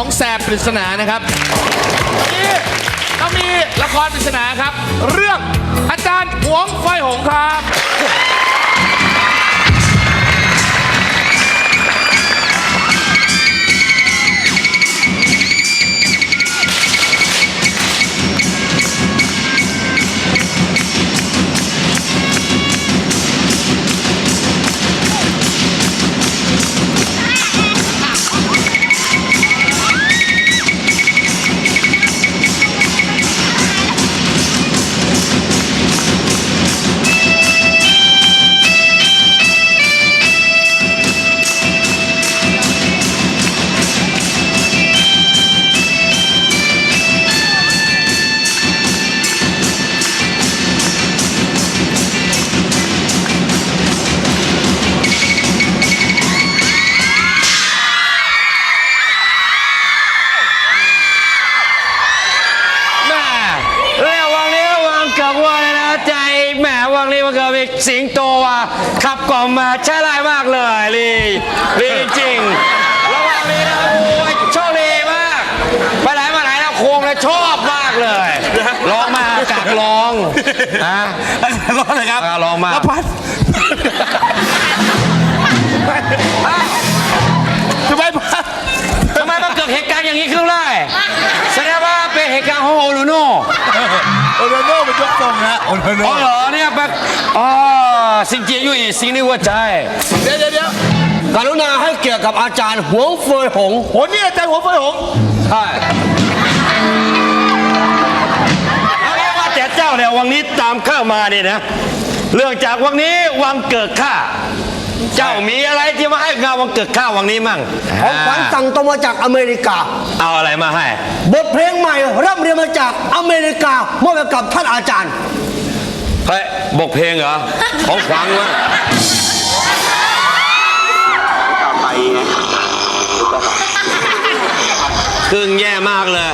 ของแสบปริศนานะครับวันนี้เรามีละครปริศนาครับ เรื่องอาจารย์หวงไฟหงครับ เกิดมีสิงโตว่ะขับกล่อมมาใช้ไรมากเลยลีลีจริงระหว่างนี้นะโอ้ยโชคดีมาก ไปไหนมาไหนนะโคงเลยชอบมากเลยลองมากักลองนะร้อนเลยครับอะลองมาแล้วพัดทำไมพัดทำไมมันเกิดเหตุการณ์อย่างนี้ขึ้นได้แสดงว่าเป็นเหตุการณ์ของโอลูโน่ โอโรโน่เป็นยกทรงนะโอโรโน่อ๋อเหรอเนี่ยแบบอ๋อสิ่งที่อยู่อีกสิ่งในหัวใจ เดี๋ยวเดี๋ยวเดี๋ยวกรุณาให้เกี่ยวกับอาจารย์หวงเฟยหงโหนี่อาจารย์หวงไฟหงส์ใช่เอาเรียกว่าแต่เจ้าเนี่ยวังนี้ตามข้ามาเนี่ยนะ เรื่องจากวังนี้วังเกิดข้า เจ้ามีอะไรที่มาให้งานวังเกิดข้าวังนี้มั่งของขวัญสั่งตรงมาจากอเมริกา เอาอะไรมาให้ บทเพลงใหม่ร่ำเรียนมาจากอเมริกามอบให้กับท่านอาจารย์เฮ้ยบกเพลงเหรอ ของขวัญวะครึ่งแย่มากเลย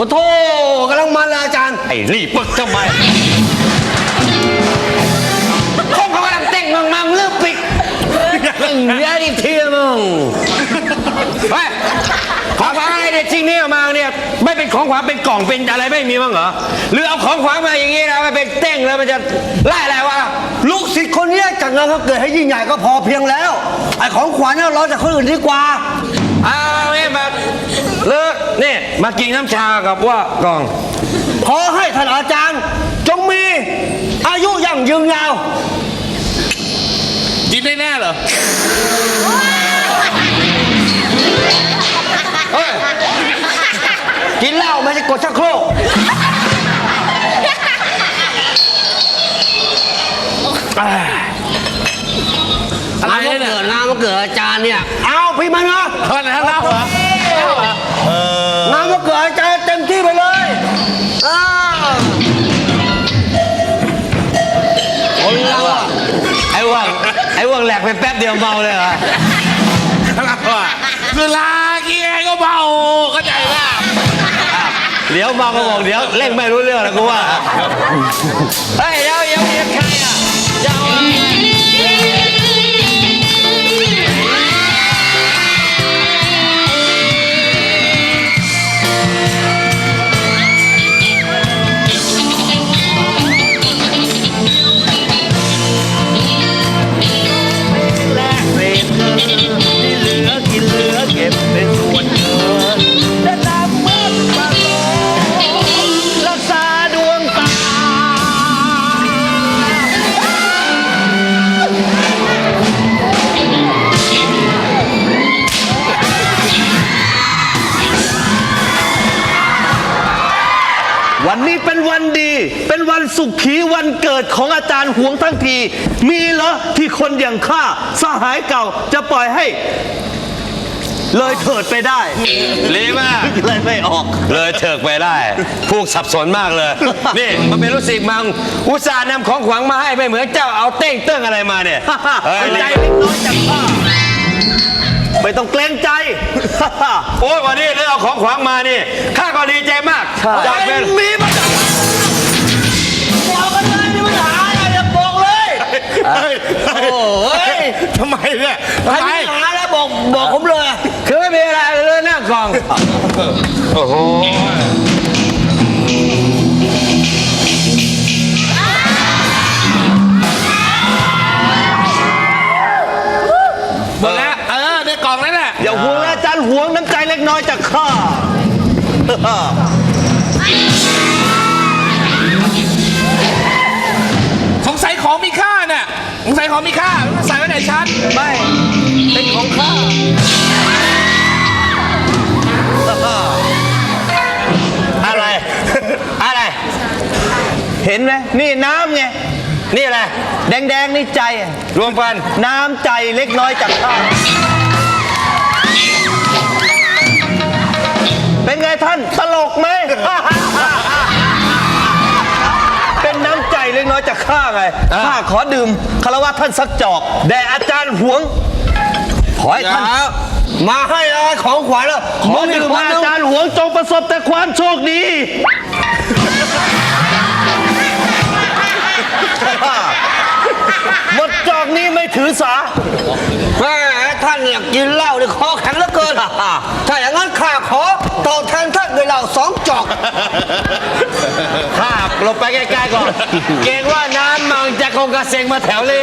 โอ้โธ่กำลังมันเลยอาจารย์ ไอ้รีบปึกทำไมคงเขากำลังเต้งมังมังเลือกปิกตึงเยอะดิเทียมึงเฮ้ยของขวัญอะไรเนี่ยจริงนี่เอามาเนี่ยไม่เป็นของขวัญเป็นกล่องเป็นอะไรไม่มีมั้งเหรอหรือเอาของขวัญมาอย่างงี้นะมาเป็นเต้งแล้วมันจะไล่อะไรวะลูกศิษย์คนเนี้ยจัดงานเขาเกิดให้ยิ่งใหญ่ก็พอเพียงแล้วไอ้ของขวัญเนี่ยรอจากคนอื่นดีกว่าเอาเนี่ยมาเลิก มากินน้ำชากับว่ากล่อง ขอให้ท่านอาจารย์ จงมีอายุยั่งยืนยาว กินได้แน่เหรอ เฮ้ย กินเหล้าไม่ใช่กดชักโครกอะไรงานเนี่ยวันเกิดงานวันเกิดอาจารย์เนี่ย เอาพี่มันนะอะไรนะเล่าเหรอ ว่างแหลกไปแป๊บเดียวเมาเลยเหรอเล่าอะคือลากี่ไงก็เบาเข้าใจป่ะเดี๋ยวเมาก็บอกเดี๋ยวเร่งไม่รู้เรื่องแล้วกูว่าเฮ้ยเดี๋ยวเดี๋ยวเดี๋ยวใครอะเจ้า สุขีวันเกิดของอาจารย์หวงทั้งที มีเหรอที่คนอย่างข้าสหายเก่าจะปล่อยให้ เลยเถิดไปได้ลีมาก เลยไม่ออก เลยเถิกไปได้ พวกสับสนมากเลย นี่มันเป็นรู้สึกมัง อุตส่าห์นำของขวัญมาให้ไม่เหมือนเจ้าเอาเต้งเติ้งอะไรมาเนี่ยเฮ้ยใจเล็กน้อยจากข้าไม่ต้องเกรงใจ โอ้ยวันนี้ได้เอาของขวัญมานี่ข้าก็ดีใจมากจากเป็น มีปัญหา บอกกันเลยมีปัญหาอะไรอย่าบอกเลยโอ้ยทำไมเนี่ยใครทำไมมีปัญหาแล้วบอกบอกผมเลยคือไม่มีอะไรเลยนั่งกล่อง โอ้โหหมดแล้วเออในกล่องนั่นแหละอย่าห่วงนะอาจารย์ห่วงน้ำใจเล็กน้อยจากข้า ของมีค่าใส่ไว้ไหนชั้นไม่เป็นของข้าอะไร อะไร เห็นไหมนี่น้ำไง นี่อะไร แดงๆ นี่ใจ รวมกัน น้ำใจเล็กน้อยจากข้า เป็นไงท่าน ตลกไหม ข้าไงข้าขอดื่มคารวะท่านสักจอก แด่อาจารย์หวง ขอให้ท่านมาให้อะไรของขวัญแล้วขอดื่มอาจารย์หวงจงประสบแต่ความโชคดี หมดจอกนี้ไม่ถือสา แม่ท่านเนี่ยกินเหล้าเนี่ยคอแข็งเหลือเกิน ถ้าอย่างนั้นข้าขอตอบแทนท่านด้วยเหล้าสองจอก ข้า หลบไปใกล้ๆก่อน เกรงว่าน้ำมังจะคงกระเซ็งมาแถวนี้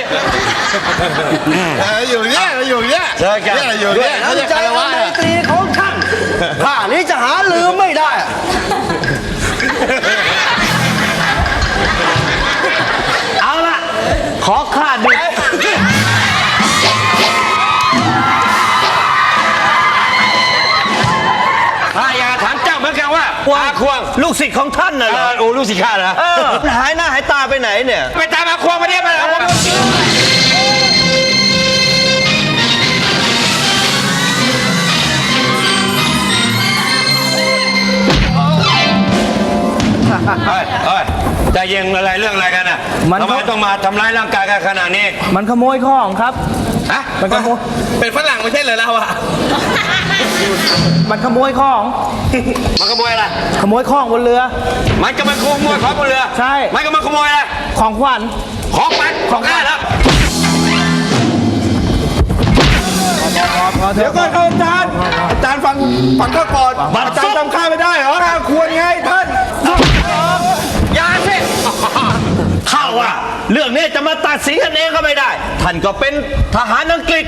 เอออยู่เนี่ยอยู่เนี่ยเจอกันเนี่ยอยู่เนี่ยเขาจะน้ำใจคารวะและไมตรีของท่านข้านี้จะหาลืมไม่ได้เอาละขอข้า ลูกศิษย์ของท่านน่ะเอเหรออโอ้ลูกศิษย์ข้าเหรอเออหายหน้าหายตาไปไหนเนี่ย ไปตามอาควงมาเนี่ยมาเอาผมเฮ้ยเฮ้ยใจเย็นอะไรเรื่องอะไรกันอะมันทำไมก็ต้องมาทำร้ายร่างกายกันขนาดนี้ มันขโมยของครับ ฮะ มันขโมย เป็นฝรั่งไม่ใช่เหรอเราอะ มันขโมยของ มันขโมยอะไร ขโมยของบนเรือ มันก็มาขโมยของบนเรือใช่ มันก็มาขโมยอะไร ของขวัญ ของมันของข้าแล้วเดี๋ยวก่อนครับอาจารย์ อาจารย์ฟังฟังข้าก่อนอาจารย์จำข้าไม่ได้เหรอข้าควรไงท่านอย่าสิเข้าอะเรื่องนี้จะมาตัดสินกันเองก็ไม่ได้ ท่านก็เป็นทหารอังกฤษ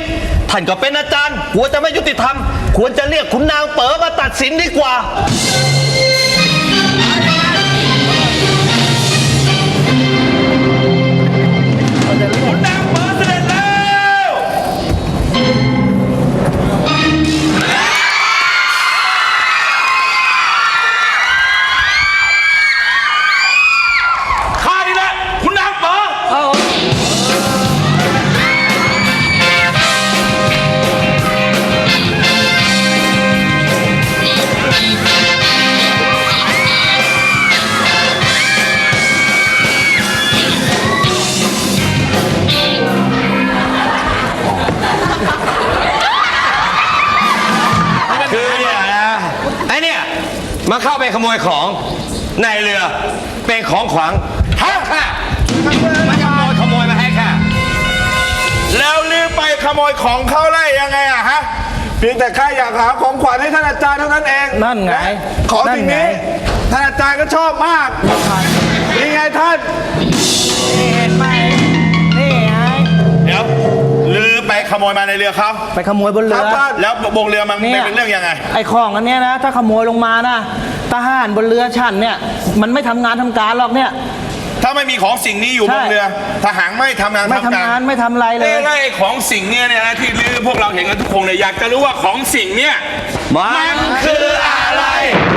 ท่านก็เป็นอาจารย์ควรจะไม่ยุติธรรม ควรจะเรียกขุนนางเป๋อมาตัดสินดีกว่าข้า มาเข้าไปขโมยของในเรือเป็นของขวางห้ามค่ะมันขโมยขโมยมาให้ค่ะ แล้วลืมไปขโมยของเขาได้ยังไงอะฮะเพียงแต่ข้าอยากหาของขวัญให้ท่านอาจารย์เท่านั้นเองนั่นไงและของสิ่งนี้นั่นไงท่านอาจารย์ก็ชอบมากนี่ไงท่านนี่ ขโมยมาในเรือเขาไปขโมยบนคเรืรับอท่านแล้วบงเรือมันเนี่ย เป็นเรื่องยังไง ไอ้ของอันเนี้ยนะ ถ้าขโมยลงมานะทหารบนเรือฉันเนี่ย มันไม่ทำงานทำการหรอกเนี่ย ถ้าไม่มีของสิ่งนี้อยู่ใช่ บนเรือ ทหารไม่ทำงานไม่ทำทำการงานไม่ทำอะไรเลเอ้ยยแล้วไอ้ของสิ่งเนี้ยเนี่ยนะที่ลือพวกเราเห็นกันทุกคนเลยอยากจะรู้ว่าของสิ่งเนี้ยมามา